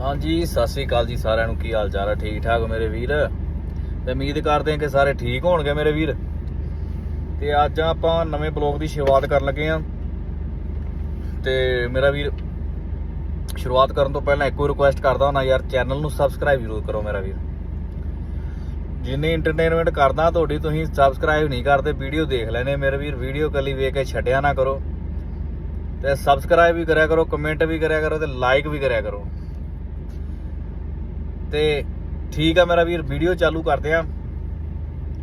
ਹਾਂਜੀ, ਸਤਿ ਸ੍ਰੀ ਅਕਾਲ ਜੀ ਸਾਰਿਆਂ ਨੂੰ। ਕੀ ਹਾਲ ਚਾਲ ਹੈ ਠੀਕ ਠਾਕ ਮੇਰੇ ਵੀਰ? ਤੇ ਉਮੀਦ ਕਰਦੇ ਹਾਂ ਕਿ ਸਾਰੇ ਠੀਕ ਹੋਣਗੇ ਮੇਰੇ ਵੀਰ। ਤੇ ਅੱਜ ਆਪਾਂ ਨਵੇਂ ਬਲੌਗ ਦੀ ਸ਼ੁਰੂਆਤ ਕਰਨ ਲੱਗੇ ਹਾਂ। ਤੇ ਮੇਰਾ ਵੀਰ, ਸ਼ੁਰੂਆਤ ਕਰਨ ਤੋਂ ਪਹਿਲਾਂ ਇੱਕੋ ਰਿਕੁਐਸਟ ਕਰਦਾ ਹਾਂ ਯਾਰ ਚੈਨਲ ਨੂੰ ਸਬਸਕ੍ਰਾਈਬ ਜ਼ਰੂਰ ਕਰੋ ਮੇਰਾ ਵੀਰ। ਜਿੰਨੀ ਇੰਟਰਟੇਨਮੈਂਟ ਕਰਦਾ ਤੁਹਾਡੀ, ਤੁਸੀਂ ਸਬਸਕ੍ਰਾਈਬ ਨਹੀਂ ਕਰਦੇ ਵੀਡੀਓ ਦੇਖ ਲੈਨੇ ਮੇਰੇ ਵੀਰ। ਵੀਡੀਓ ਕੱਲੀ ਵੇਖ ਕੇ ਛੱਡਿਆ ਨਾ ਕਰੋ। ਤੇ ਸਬਸਕ੍ਰਾਈਬ ਵੀ ਕਰਿਆ ਕਰੋ ਕਮੈਂਟ ਵੀ ਕਰਿਆ ਕਰੋ ਤੇ ਲਾਈਕ ਵੀ ਕਰਿਆ ਕਰੋ। ਤੇ ਠੀਕ ਆ ਮੇਰਾ ਵੀਰ ਵੀਡੀਓ ਚਾਲੂ ਕਰਦੇ ਆ।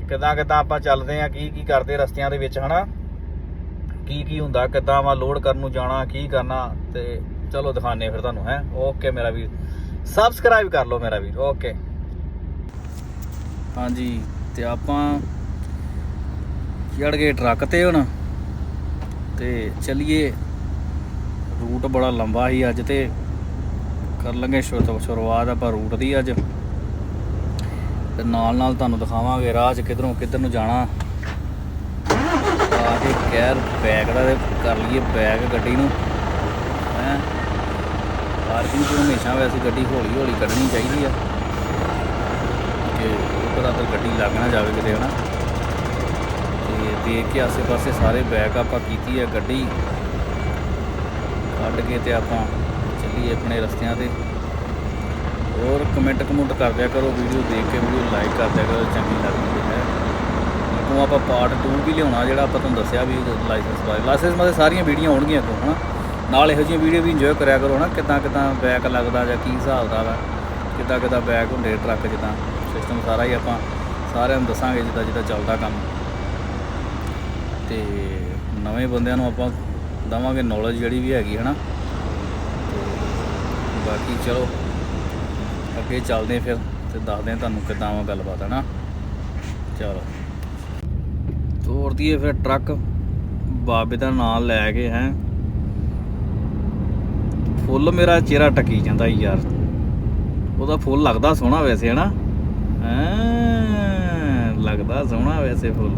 ਕਿਦਾਂ ਕਿਦਾਂ ਆਪਾਂ ਚੱਲਦੇ ਆ, ਕੀ ਕੀ ਕਰਦੇ ਰਸਤਿਆਂ ਦੇ ਵਿੱਚ, ਹਨਾ? ਕੀ ਕੀ ਹੁੰਦਾ, ਕਿਦਾਂ ਵਾ ਲੋਡ ਕਰਨ ਨੂੰ ਜਾਣਾ, ਕੀ ਕਰਨਾ, ਤੇ ਚਲੋ ਦਿਖਾਣੇ ਫਿਰ ਤੁਹਾਨੂੰ, ਹੈ? ਓਕੇ ਮੇਰਾ ਵੀਰ। ਸਬਸਕ੍ਰਾਈਬ ਕਰ ਲਓ ਮੇਰਾ ਵੀਰ ਓਕੇ ਹਾਂਜੀ, ਤੇ ਆਪਾਂ ਚੜ ਗਏ ਟਰੱਕ ਤੇ ਹੁਣ। ਤੇ ਚਲਿਏ। ਰੂਟ ਬੜਾ ਲੰਬਾ ਸੀ ਅੱਜ ਤੇ। ਕਰ ਲਾਂਗੇ, ਸ਼ੁਰੂ- ਸ਼ੁਰੂਆਤ ਆਪਾਂ ਰੂਟ ਦੀ ਅੱਜ। ਤੇ ਨਾਲ ਨਾਲ ਤੁਹਾਨੂੰ ਦਿਖਾਵਾਂਗੇ ਰਾਹ 'ਚ ਕਿਧਰੋਂ ਕਿੱਧਰ ਨੂੰ ਜਾਣਾ। ਆ ਕੇ ਕੈਰ ਬੈਗ ਦਾ ਕਰ ਲਈਏ ਬੈਗ ਗੱਡੀ ਨੂੰ। ਹੈ? ਪਾਰਕਿੰਗ ਤੋਂ ਹਮੇਸ਼ਾ ਵੈਸੇ ਗੱਡੀ ਹੌਲੀ ਹੌਲੀ ਕੱਢਣੀ ਚਾਹੀਦੀ ਆ। ਕਿ ਉੱਪਰ ਤਾਂ ਗੱਡੀ ਲੱਗ ਨਾ ਜਾਵੇ ਕਿਤੇ, ਹਨਾ? ਤੇ ਦੇਖ ਕੇ ਆਸੇ-ਪਾਸੇ ਸਾਰੇ ਬੈਗ ਆਪਾਂ ਕੀਤੀ ਆ ਗੱਡੀ। ਕੱਢ ਕੇ ਤੇ ਆਪਾਂ ਚੱਲੀਏ ਆਪਣੇ ਰਸਤਿਆਂ ਤੇ। ਹੋਰ ਕਮੈਂਟ ਕਮੈਂਟ ਕਰ ਦਿਆ ਕਰੋ ਵੀਡੀਓ ਦੇਖ ਕੇ ਵੀਡੀਓ ਲਾਈਕ ਕਰ ਦਿਆ ਕਰੋ, ਚੰਗੀ ਲੱਗਦੀ ਹੈ। ਅੱਗੋਂ ਆਪਾਂ ਪਾਰਟ 2 ਵੀ ਲਿਆਉਣਾ, ਜਿਹੜਾ ਆਪਾਂ ਤੁਹਾਨੂੰ ਦੱਸਿਆ ਵੀ ਲਾਇਸੈਂਸ ਬਾਰੇ। ਲਾਇਸੈਂਸ ਬਾਰੇ ਸਾਰੀਆਂ ਵੀਡੀਓ ਆਉਣਗੀਆਂ ਅੱਗੋਂ, ਹਨਾ? ਨਾਲ ਇਹੋ ਜਿਹੀਆਂ ਵੀਡੀਓ ਵੀ ਇੰਜੋਏ ਕਰਿਆ ਕਰੋ, ਹਨਾ? ਕਿੱਦਾਂ ਕਿੱਦਾਂ ਬੈਕ ਲੱਗਦਾ ਜਾਂ ਕੀ ਹਿਸਾਬ ਦਾ ਵਾ ਕਿੱਦਾਂ ਕਿੱਦਾਂ ਬੈਕ ਹੁੰਦੇ ਟਰੱਕ ਜਿੱਦਾਂ। ਸਿਸਟਮ ਸਾਰਾ ਹੀ ਆਪਾਂ ਸਾਰਿਆਂ ਨੂੰ ਦੱਸਾਂਗੇ, ਜਿੱਦਾਂ ਜਿੱਦਾਂ ਚੱਲਦਾ ਕੰਮ। ਤੇ ਨਵੇਂ ਬੰਦਿਆਂ ਨੂੰ ਆਪਾਂ ਦਵਾਂਗੇ ਨੌਲੇਜ ਜਿਹੜੀ ਵੀ ਹੈਗੀ, ਹਨਾ? ਤੇ ਬਾਕੀ ਚਲੋ, ਅੱਗੇ ਚੱਲਦੇ ਫਿਰ ਤੇ ਦੱਸਦੇ ਹਾਂ ਤੁਹਾਨੂੰ ਕਿਦਾਂ ਵਾ ਗੱਲਬਾਤ ਹੈ ਨਾ ਚਲੋ। ਤੋਰ ਦਈਏ ਫਿਰ ਟਰੱਕ, ਬਾਬੇ ਦਾ ਨਾਮ ਲੈ ਕੇ, ਹੈ? ਫੁੱਲ ਮੇਰਾ ਚਿਹਰਾ ਟਕੀ ਜਾਂਦਾ ਯਾਰ। ਉਹਦਾ ਫੁੱਲ ਲੱਗਦਾ ਸੋਹਣਾ ਵੈਸੇ, ਹਨਾ? ਐਂ ਲੱਗਦਾ ਸੋਹਣਾ ਵੈਸੇ ਫੁੱਲ।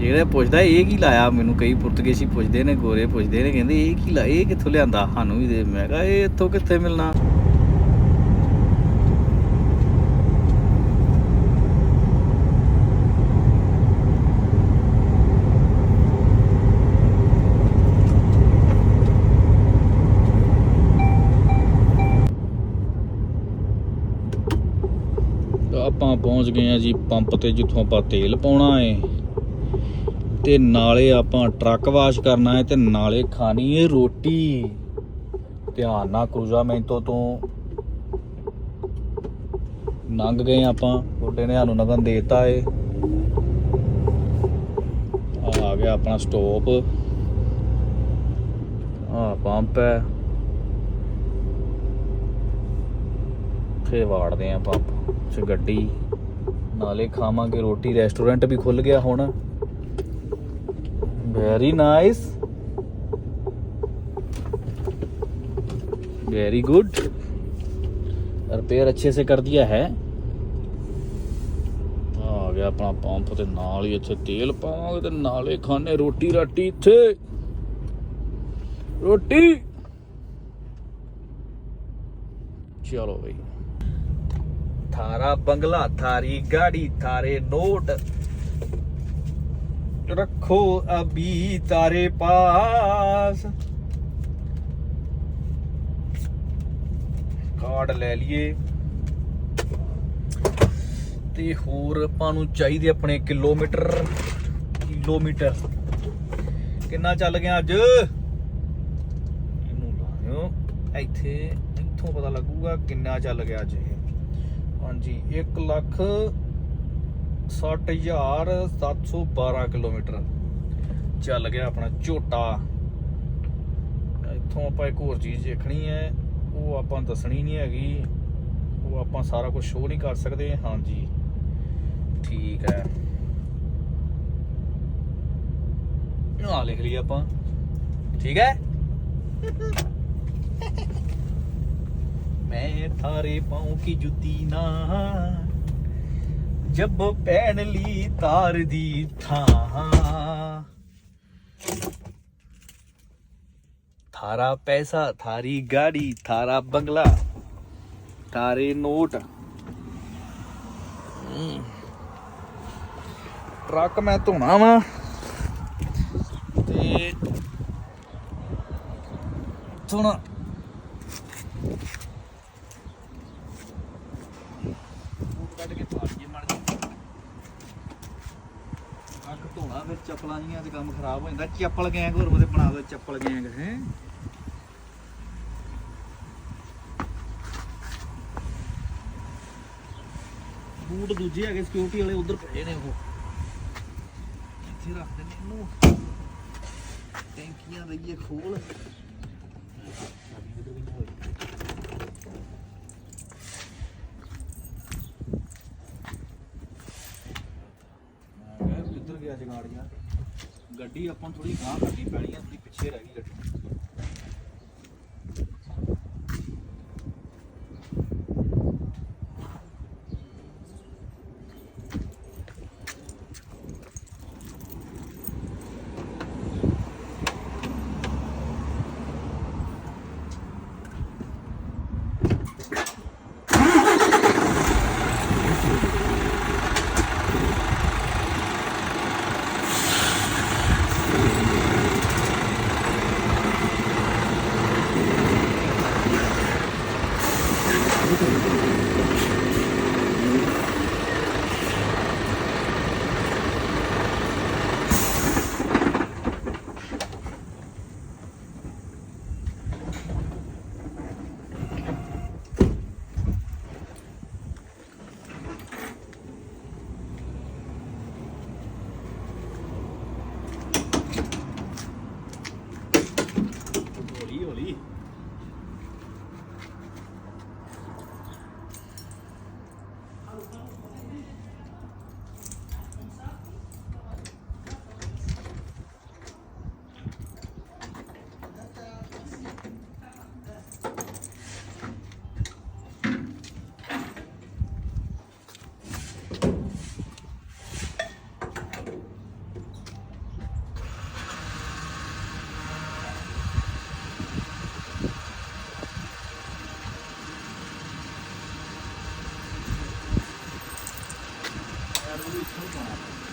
ਜਿਹੜੇ ਪੁੱਛਦਾ, ਇਹ ਕੀ ਲਾਇਆ? ਮੈਨੂੰ ਕਈ ਪੁਰਤਗਾਲੀ ਪੁੱਛਦੇ ਨੇ, ਗੋਰੇ ਪੁੱਛਦੇ ਨੇ, ਕਹਿੰਦੇ ਇਹ ਕੀ ਲਾ, ਇਹ ਕਿੱਥੋਂ ਲਿਆਂਦਾ? ਸਾਨੂੰ ਵੀ ਦੇ। ਮੈਂ ਕਿਹਾ, ਇਹ ਇੱਥੋਂ ਕਿੱਥੇ ਮਿਲਣਾ? ਆਪਾਂ ਪਹੁੰਚ ਗਏ ਆ ਜੀ ਪੰਪ ਤੇ, ਜਿੱਥੋਂ ਆਪਾਂ ਤੇਲ ਪਾਉਣਾ ਏ। ਤੇ ਨਾਲੇ ਆਪਾਂ ਟਰੱਕ ਵਾਸ਼ ਕਰਨਾ ਹੈ ਤੇ ਨਾਲੇ ਖਾਣੀ ਏ ਰੋਟੀ। ਧਿਆਨ ਨਾਲ ਕਰੂਜ਼ਾਮੈਂਟੋ ਤੋਂ ਲੰਘ ਗਏ ਆਪਾਂ। ਬੁੱਢੇ ਨੇ ਸਾਨੂੰ ਨਗਨ ਦੇਤਾ ਏ। ਆ ਗਿਆ ਆਪਣਾ ਸਟਾਪ। ਆ ਪੰਪ ਹੈ। ਫੇ ਵਾੜਦੇ ਆ ਪੰਪ ਚ ਗੱਡੀ। ਨਾਲੇ ਖਾਵਾਂਗੇ ਰੋਟੀ, ਰੈਸਟੋਰੈਂਟ ਵੀ ਖੁੱਲ ਗਿਆ ਹੁਣ। very nice very good repair अच्छे से कर दिया है ਆ ਗਿਆ ਆਪਣਾ ਪੰਪ ਤੇ ਨਾਲ ਹੀ ਇੱਥੇ ਤੇਲ ਪਾਵਾਂਗੇ ਤੇ ਨਾਲੇ ਖਾਣੇ ਰੋਟੀ ਰਾਟੀ ਇੱਥੇ ਰੋਟੀ ਚਲੋ ਬਈ ਥਾਰਾ ਬੰਗਲਾ ਥਾਰੀ ਗਾੜੀ ਥਾਰੇ ਨੋਟ रखो अभी तारे पास ਕਾਰਡ ਲੈ ਲਈਏ ਤੇ ਹੋਰ ਆਪਾਂ ਨੂੰ ਚਾਹੀਦੇ ਆਪਣੇ ਕਿਲੋਮੀਟਰ ਕਿਲੋਮੀਟਰ ਕਿੰਨਾ ਚੱਲ ਗਿਆ ਅੱਜ ਇਹਨੂੰ ਲਾਇਓ ਇੱਥੇ ਇੱਥੋਂ ਪਤਾ ਲੱਗੂਗਾ ਕਿੰਨਾ ਚੱਲ ਗਿਆ ਅੱਜ ਇਹ ਹਾਂਜੀ 1 ਲੱਖ 60712 ਕਿਲੋਮੀਟਰ। ਚੱਲ ਗਿਆ ਆਪਣਾ ਝੋਟਾ। ਇੱਥੋਂ ਆਪਾਂ ਇੱਕ ਹੋਰ ਚੀਜ਼ ਦੇਖਣੀ ਹੈ ਉਹ ਆਪਾਂ ਦੱਸਣੀ ਨਹੀਂ ਹੈਗੀ। ਉਹ ਆਪਾਂ ਸਾਰਾ ਕੁਝ ਸ਼ੋਅ ਨਹੀਂ ਕਰ ਸਕਦੇ ਹਾਂਜੀ। ਠੀਕ ਹੈ। ਆ ਲਿਖ ਲਈ ਆਪਾਂ। ਠੀਕ ਹੈ? ਮੈਂ ਥਾਰੇ ਪਾਉਂ ਕੀ ਜੁੱਤੀ ਨਾ। ਜੱਬ ਪੈਣ ਲਈ ਤਾਰ ਦੀ ਥਾਂ। ਥਾਰਾ ਪੈਸਾ, ਥਾਰੀ ਗਾੜੀ, ਥਾਰਾ ਬੰਗਲਾ, ਥਾਰੇ ਨੋਟ। ਟਰੱਕ ਮੈਂ ਧੋਣਾ ਵਾ। ਤੇ ਸੁਣਾ। ਟਰੱਕ ਫਿਰ ਚੱਪਲਾਂ ਜੀਆਂ ਤੇ ਕੰਮ ਖਰਾਬ ਹੋ ਜਾਂਦਾ। ਚੱਪਲ ਗੈਂਗ ਹੋਰ ਉਹਦੇ ਬਣਾ ਦੋ, ਚੱਪਲ ਗੈਂਗ, ਹੈ। ਬੂਟ ਦੂਜੇ ਹੈਗੇ ਸਿਕਿਉਰਿਟੀ ਵਾਲੇ ਉਧਰ ਪਏ ਨੇ ਉਹ। ਇੱਥੇ ਰੱਖ ਦਿੰਦੇ ਇਹਨੂੰ। ਟੈਂਕੀਆਂ ਦਈਏ ਖੋਲ ਮੈਂ ਕਿਹਾ ਕਿੱਧਰ ਗਿਆ ਜਗਾੜ ਯਾਰ ਗੱਡੀ ਆਪਾਂ ਥੋੜੀ ਗਾਂਹ ਕਰਨੀ ਪੈਣੀ ਆ ਥੋੜੀ ਪਿੱਛੇ ਰਹਿ ਗਈ ਗੱਡੀ। どうも。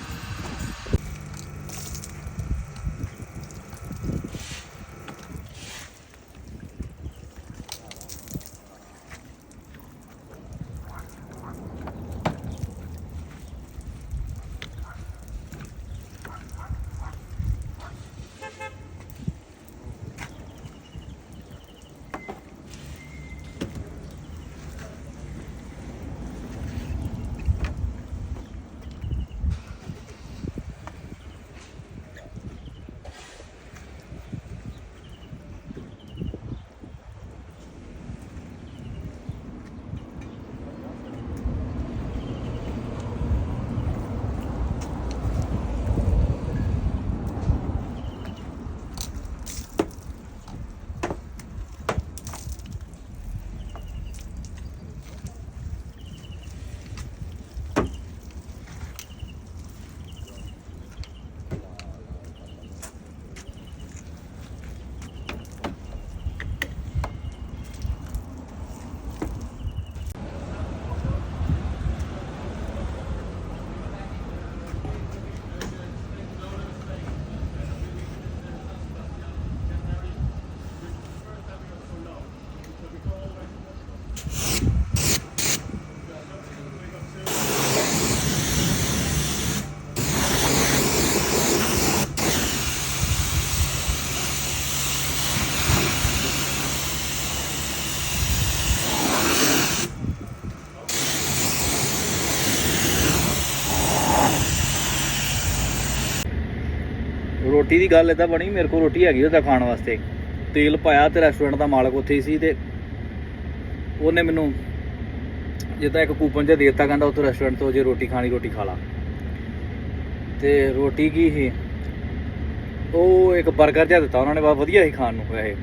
ਰੋਟੀ ਦੀ ਗੱਲ ਇਦਾਂ ਬਣੀ, ਮੇਰੇ ਕੋਲ ਰੋਟੀ ਹੈਗੀ ਉਹਦਾ ਖਾਣ ਵਾਸਤੇ। ਤੇਲ ਪਾਇਆ ਤੇ ਰੈਸਟੋਰੈਂਟ ਦਾ ਮਾਲਕ ਉੱਥੇ ਹੀ ਸੀ ਤੇ ਉਹਨੇ ਮੈਨੂੰ ਜਿੱਦਾਂ ਇੱਕ ਕੂਪਨ ਜਿਹਾ ਦੇ ਦਿੱਤਾ, ਕਹਿੰਦਾ ਉੱਥੇ ਰੈਸਟੋਰੈਂਟ ਤੋਂ ਜੇ ਰੋਟੀ ਖਾਣੀ, ਰੋਟੀ ਖਾ ਲਾ। ਤੇ ਰੋਟੀ ਕੀ ਸੀ? ਉਹ ਇੱਕ 버ਗਰ ਜਿਹਾ ਦਿੱਤਾ ਉਹਨਾਂ ਨੇ ਬਹੁਤ ਵਧੀਆ ਸੀ ਖਾਣ ਨੂੰ ਵੈਸੇ।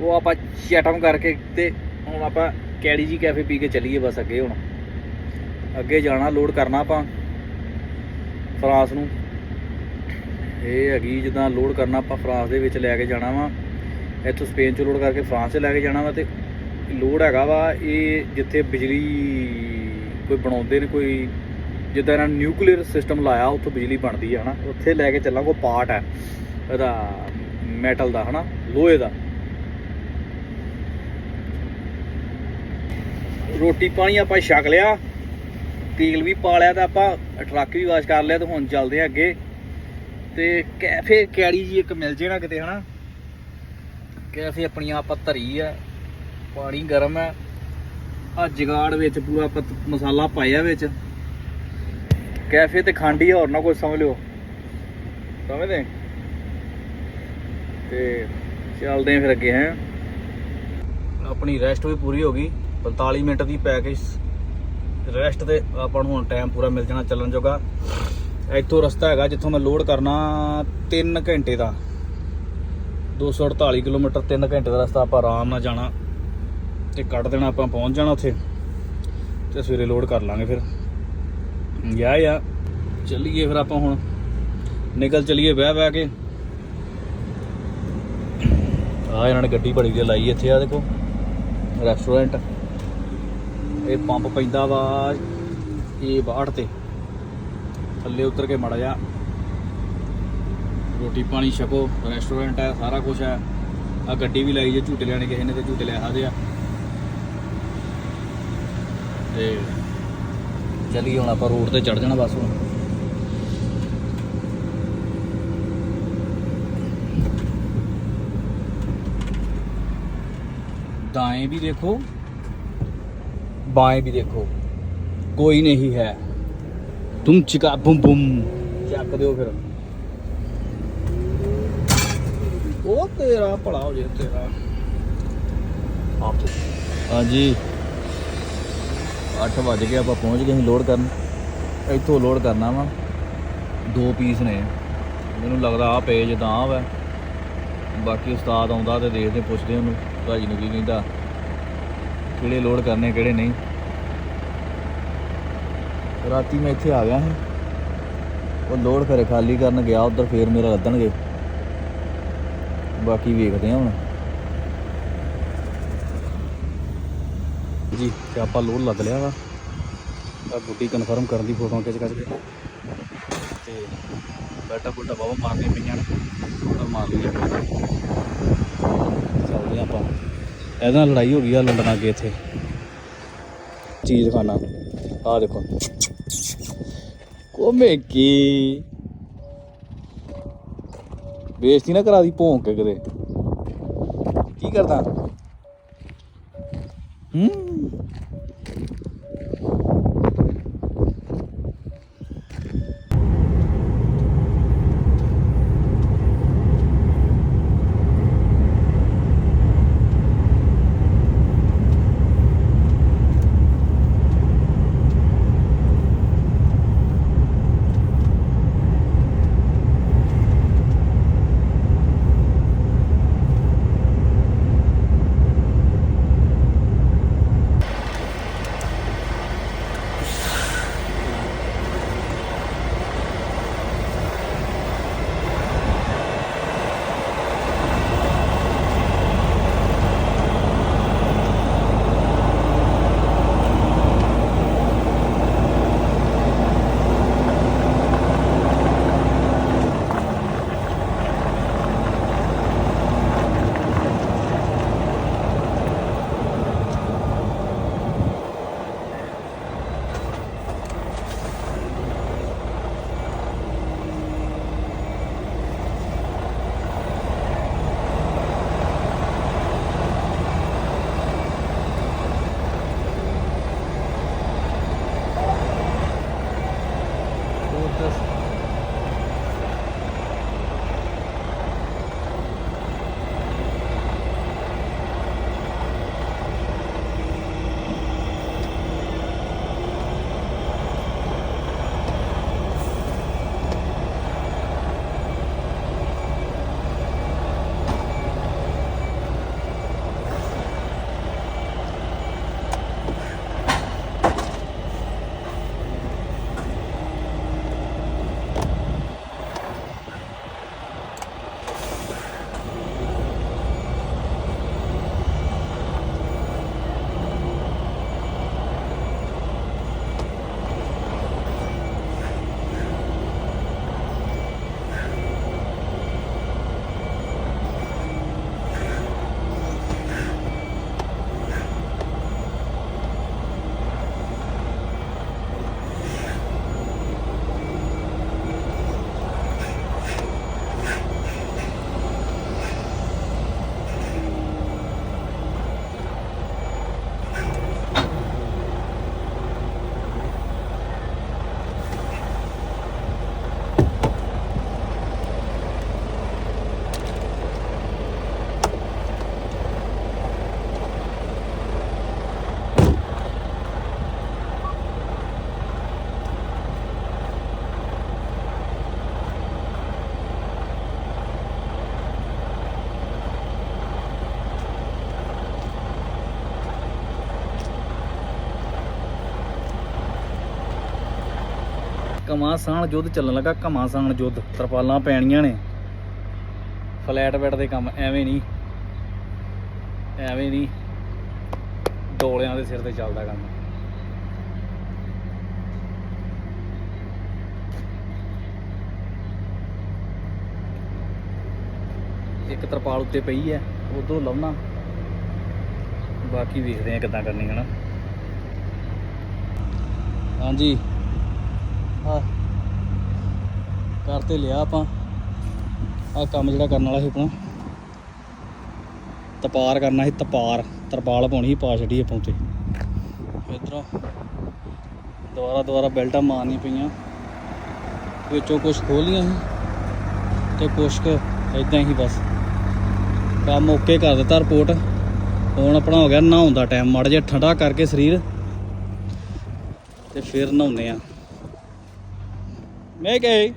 ਉਹ ਆਪਾਂ ਚੈਟਮ ਕਰਕੇ ਤੇ ਹੁਣ ਆਪਾਂ ਕੈੜੀ ਜੀ ਕੈਫੇ ਪੀ ਕੇ ਚੱਲੀਏ ਬਸ ਅੱਗੇ ਹੁਣ। ਅੱਗੇ ਜਾਣਾ ਲੋਡ ਕਰਨਾ ਆਪਾਂ, ਫਰਾਂਸ ਨੂੰ। ਇਹ ਹੈਗੀ ਜਿੱਦਾਂ ਲੋਡ ਕਰਨਾ ਆਪਾਂ ਫਰਾਂਸ ਦੇ ਵਿੱਚ ਲੈ ਕੇ ਜਾਣਾ ਵਾ। ਇੱਥੋਂ ਸਪੇਨ 'ਚੋਂ ਲੋਡ ਕਰਕੇ ਫਰਾਂਸ 'ਚ ਲੈ ਕੇ ਜਾਣਾ ਵਾ ਤੇ ਲੋਡ ਹੈਗਾ ਵਾ, ਇਹ ਜਿੱਥੇ ਬਿਜਲੀ ਕੋਈ ਬਣਾਉਂਦੇ ਨੇ, ਕੋਈ ਜਿੱਦਾਂ ਇਹਨਾਂ ਨਿਊਕਲੀਅਰ ਸਿਸਟਮ ਲਾਇਆ, ਉੱਥੋਂ ਬਿਜਲੀ ਬਣਦੀ ਹੈ ਹਨਾ। ਉੱਥੇ ਲੈ ਕੇ ਚੱਲਾਂ ਕੋਈ ਪਾਰਟ ਹੈ। ਇਹਦਾ ਮੈਟਲ ਦਾ, ਹਨਾ, ਲੋਹੇ ਦਾ। ਰੋਟੀ ਪਾਣੀ ਆਪਾਂ ਛਕ ਲਿਆ, ਤੇਲ ਵੀ ਪਾ ਲਿਆ ਤਾਂ ਆਪਾਂ ਟਰੱਕ ਵੀ ਵਾਸ਼ ਕਰ ਲਿਆ ਤੇ ਹੁਣ ਚੱਲਦੇ ਆ ਅੱਗੇ। ਤੇ ਕੈਫੇ ਕੈੜੀ ਜੀ ਇੱਕ ਮਿਲ ਜੇ ਨਾ ਕਿਤੇ, ਹਨਾ? ਕੈਫੇ ਆਪਣੀਆਂ ਆਪਾਂ ਧਰੀ ਆ, ਪਾਣੀ ਗਰਮ ਹੈ ਆ ਜਗਾੜ ਵਿੱਚ ਪੂਰਾ ਆਪਾਂ ਮਸਾਲਾ ਪਾਇਆ ਵਿੱਚ। ਕੈਫੇ ਤੇ ਖਾਂਡੀ ਹੋਰ ਨਾ ਕੋਈ ਸਮਝ ਲਿਓ। ਸਮਝਦੇ? ਤੇ ਚੱਲਦੇ ਆ ਫਿਰ ਅੱਗੇ, ਹੈ? ਆਪਣੀ ਰੈਸਟ ਵੀ ਪੂਰੀ ਹੋ ਗਈ। 45 ਮਿੰਟ ਦੀ ਪੈਕੇਜ ਰੈਸਟ ਤੇ ਆਪਾਂ ਨੂੰ ਹੁਣ ਟਾਈਮ ਪੂਰਾ ਮਿਲ ਜਾਣਾ ਚੱਲਣ ਜੋਗਾ। ਇੱਥੋਂ ਰਸਤਾ ਹੈਗਾ ਜਿੱਥੋਂ ਮੈਂ ਲੋਡ ਕਰਨਾ 3 ਘੰਟੇ ਦਾ। 248 ਕਿਲੋਮੀਟਰ 3 ਘੰਟੇ ਦਾ ਰਸਤਾ ਆਪਾਂ ਆਰਾਮ ਨਾਲ ਜਾਣਾ ਤੇ ਕੱਢ ਦੇਣਾ ਆਪਾਂ, ਪਹੁੰਚ ਜਾਣਾ ਉੱਥੇ ਤੇ ਸਵੇਰੇ ਲੋਡ ਕਰ ਲਾਂਗੇ ਫਿਰ। ਯਾ ਯਾ ਚੱਲੀਏ ਫਿਰ ਆਪਾਂ ਹੁਣ। ਨਿਕਲ ਚੱਲੀਏ ਬਹਿ ਬਹਿ ਕੇ। ਆ ਇਹਨਾਂ ਨੇ ਗੱਡੀ ਬੜੀ ਜਿਹੀ ਲਾਈ ਇੱਥੇ ਆ ਦੇਖੋ ਰੈਸਟੋਰੈਂਟ ਇਹ ਪੰਪ ਪੈਂਦਾ ਵਾ ਇਹ ਬਾਹਰ ਤੇ। ਥੱਲੇ ਉਤਰ ਕੇ ਮੜਾ ਜਾ ਰੋਟੀ ਪਾਣੀ ਛਕੋ ਰੈਸਟੋਰੈਂਟ ਹੈ ਸਾਰਾ ਕੁਝ ਹੈ ਆ ਗੱਡੀ ਵੀ ਲਾਈ ਜੇ ਝੂਟੇ ਲੈਣੇ ਕਿਸੇ ਨੇ ਤੇ ਝੂਟੇ ਲੈ ਸਕਦੇ ਆ ਤੇ ਚੱਲੀਏ ਹੁਣ ਆਪਾਂ ਰੋਡ ਤੇ ਚੜ ਜਾਣਾ ਬਸ ਹੁਣ दाएं भी देखो बाएं भी देखो कोई नहीं है ਤੁਮ ਚਿਕਾ ਬੁੰਮ ਬੁੰਮ ਚੱਕ ਦਿਓ ਫਿਰ ਉਹ ਤੇਰਾ ਭਲਾ ਹੋ ਜੇ ਤੇਰਾ ਆਪ ਹਾਂਜੀ 8 ਵਜ ਕੇ ਆਪਾਂ ਪਹੁੰਚ ਗਏ ਅਸੀਂ ਲੋਡ ਕਰਨ ਇੱਥੋਂ ਲੋਡ ਕਰਨਾ ਵਾ ਦੋ ਪੀਸ ਨੇ ਮੈਨੂੰ ਲੱਗਦਾ ਆ ਪੇਜ ਜਿੱਦਾਂ ਆ ਵਾ ਬਾਕੀ ਉਸਤਾਦ ਆਉਂਦਾ ਤੇ ਦੇਖਦੇ ਪੁੱਛਦੇ ਉਹਨੂੰ ਭਾਜੀ ਨੂੰ ਕੀ ਕਹਿੰਦਾ। ਕਿਹੜੇ ਲੋਡ ਕਰਨੇ ਕਿਹੜੇ ਨਹੀਂ। ਰਾਤੀ ਮੈਂ ਇੱਥੇ ਆ ਗਿਆ ਸੀ। ਉਹ ਲੋਡ ਫਿਰ ਖਾਲੀ ਕਰਨ ਗਿਆ, ਉਧਰ ਫੇਰ ਮੇਰਾ ਲੱਦਣਗੇ। ਬਾਕੀ ਵੇਖਦੇ ਹਾਂ ਹੁਣ। ਜੀ, ਤੇ ਆਪਾਂ ਲੋਡ ਲੱਦ ਲਿਆ ਵਾ। ਆ ਗੁੱਡੀ ਕਨਫਰਮ ਕਰਨ ਦੀ ਫੋਟੋ ਖਿੱਚ ਖਿੱਚ ਕੇ। ਤੇ ਬੈਟਾ ਬੁੱਟਾ ਬਾਬਾ ਮਾਰਨੇ ਪਈਆਂ ਨੇ। ਥੋੜਾ ਮਾਰ ਲਈਏ ਚੱਲਦੇ ਆਪਾਂ। ਇਹਦੇ ਨਾਲ ਲੜਾਈ ਹੋ ਗਈ ਆ ਲੰਡਨ ਕੇ ਇੱਥੇ। ਚੀਜ਼ ਖਾਣਾ ਆ ਦੇਖੋ। ਉਹ ਕੀ? ਬੇਇੱਜ਼ਤੀ ਨਾ ਕਰਾ ਦੀ ਭੌਂਕ ਕੇ ਕਦੇ ਕੀ ਕਰਦਾ? ਹੂੰ? ਘਮਾਸਾਨ ਯੁੱਧ ਚੱਲਣ ਲੱਗਾ ਘਮਾਸਾਨ ਯੁੱਧ ਤਰਪਾਲਾਂ ਪੈਣੀਆਂ ਨੇ। ਫਲੈਟ ਬੈੱਡ ਦੇ ਕੰਮ ਐਵੇਂ ਨਹੀਂ। ਐਵੇਂ ਨਹੀਂ। ਡੋਲਿਆਂ ਦੇ ਸਿਰ ਤੇ ਚੱਲਦਾ ਕੰਮ। ਇੱਕ ਤਰਪਾਲ ਉੱਤੇ ਪਈ ਹੈ ਉਧਰੋਂ ਲਾਉਣਾ। ਬਾਕੀ ਵੇਖਦੇ ਆ ਕਿੱਦਾਂ ਕਰਨੀ ਹੈ ਨਾ। ਹਾਂਜੀ। ਆ ਕਰ ਤੇ ਲਿਆ ਆਪਾਂ। ਆ ਕੰਮ ਜਿਹੜਾ ਕਰਨ ਵਾਲਾ ਸੀ ਆਪਣਾ ਤਪਾਰ ਕਰਨਾ ਸੀ, ਤਪਾਰ। ਤਰਪਾਲ ਪਾਉਣੀ ਸੀ, ਪਾ ਛੱਡੀ ਆਪਾਂ ਉੱਤੇ। ਇਧਰੋਂ ਦੁਬਾਰਾ ਦੁਬਾਰਾ ਬੈਲਟਾਂ ਮਾਰਨੀਆਂ ਪਈਆਂ। ਵਿੱਚੋਂ ਕੁਝ ਖੋਲੀਆਂ ਸੀ ਤੇ ਕੁਛ ਕੁ ਇਦਾਂ ਹੀ ਬਸ। ਕੰਮ ਓਕੇ ਕਰ ਦਿੱਤਾ ਰਿਪੋਰਟ ਹੁਣ ਆਪਣਾ ਹੋ ਗਿਆ ਨਹਾਉਣ ਦਾ ਟਾਈਮ ਮੜ ਜਿਹਾ ਠੰਡਾ ਕਰਕੇ ਸਰੀਰ। ਤੇ ਫਿਰ ਨਹਾਉਂਦੇ ਆ ਮੈਂ ਕਹੇ